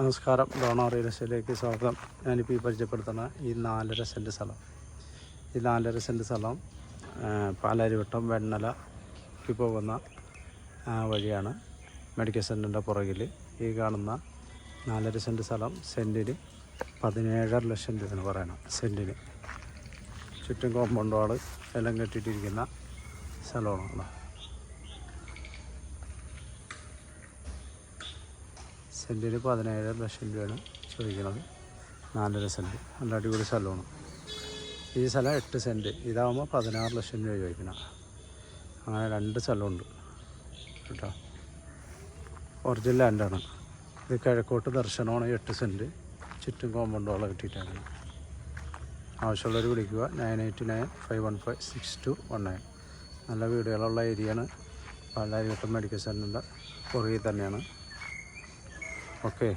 നമസ്കാരം. ഡോണോ റിയൽ എസ്റ്റേറ്റിലേക്ക് സ്വാഗതം. ഞാനിപ്പോൾ ഈ പരിചയപ്പെടുത്തുന്ന ഈ നാലര സെന്റ് സ്ഥലം. ഈ നാലര സെന്റ് സ്ഥലം പാലാരിവട്ടം വെണ്ണലക്ക് പോകുന്ന വഴിയാണ് മെഡിക്കൽ സെന്ററിന്റെ പുറകിൽ ഈ കാണുന്ന നാലര സെന്റ് സ്ഥലം. സെന്റിന് പതിനേഴര ലക്ഷം രൂപയെന്ന് പറയണം സെന്റിന് ചുറ്റും കോമ്പൗണ്ട് എല്ലാം കെട്ടിയിട്ടിരിക്കുന്ന സ്ഥലമാണ്. സെന്റിന് പതിനേഴര ലക്ഷം രൂപയാണ് ചോദിക്കുന്നത്. നാലര സെന്റ്. നല്ല അടിപൊളി സ്ഥലമാണ്. ഈ സ്ഥലം എട്ട് സെന്റ്. ഇതാകുമ്പോൾ പതിനാറ് ലക്ഷം രൂപ ചോദിക്കണം. അങ്ങനെ രണ്ട് സ്ഥലമുണ്ട് കേട്ടോ. ഒറിജിനൽ ലാൻഡാണ് ഇത് കിഴക്കോട്ട് ദർശനമാണ്. എട്ട് സെന്റ്. ചുറ്റും കോമ്പൗണ്ടോളം കിട്ടിയിട്ടാണ്. ആവശ്യമുള്ളവർ വിളിക്കുക. Nine eight nine five one five six two one nine നല്ല വീടുകളുള്ള ഏരിയയാണ് പാലാരിവട്ടം മെഡിക്കൽ സെന്ററിന്റെ പുറകിൽ തന്നെയാണ്. ഓക്കെ